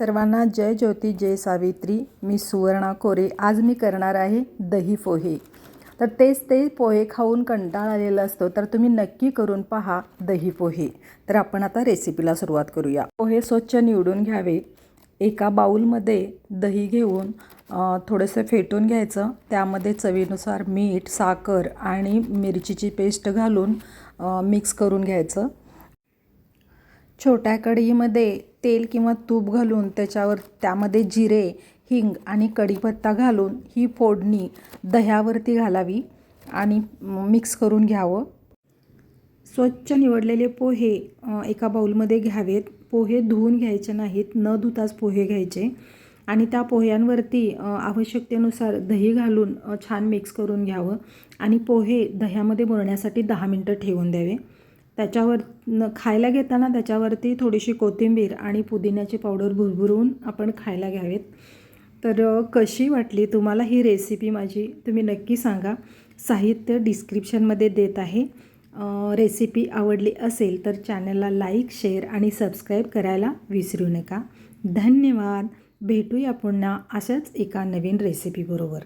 सर्वांना जय ज्योती जय सावित्री. मी सुवर्णा कोरे. आज मी करणार आहे दही पोहे. तर तेच ते पोहे खाऊन कंटाळ आलेला असतो तर तुम्ही नक्की करून पहा दही पोहे. तर आपण आता रेसिपीला सुरुवात करूया. पोहे स्वच्छ निवडून घ्यावे. एका बाऊलमध्ये दही घेऊन थोडंसं फेटून घ्यायचं. त्यामध्ये चवीनुसार मीठ साखर आणि मिरचीची पेस्ट घालून मिक्स करून घ्यायचं. छोट्या कढईमध्ये तेल किंवा तूप घालून त्याच्यावर त्यामध्ये जिरे हिंग आणि कढीपत्ता घालून ही फोडणी दह्यावरती घालावी आणि मिक्स करून घ्यावं. स्वच्छ निवडलेले पोहे एका बाऊलमध्ये घ्यावेत. पोहे धुवून घ्यायचे नाहीत न धुताच पोहे घ्यायचे. आणि त्या पोह्यांवरती आवश्यकतेनुसार दही घालून छान मिक्स करून घ्यावं. आणि पोहे दह्यामध्ये मुरण्यासाठी दहा मिनटं ठेवून द्यावे. त्याच्यावर न खायला घेताना त्याच्यावरती थोडीशी कोथिंबीर आणि पुदिन्याची पावडर भुरभुरून आपण खायला घ्यावेत. तर कशी वाटली तुम्हाला ही रेसिपी माझी? तुम्ही नक्की सांगा. साहित्य डिस्क्रिप्शनमध्ये देत आहे. रेसिपी आवडली असेल तर चॅनलला लाईक शेअर आणि सबस्क्राईब करायला विसरू नका. धन्यवाद. भेटूया पुन्हा अशाच एका नवीन रेसिपीबरोबर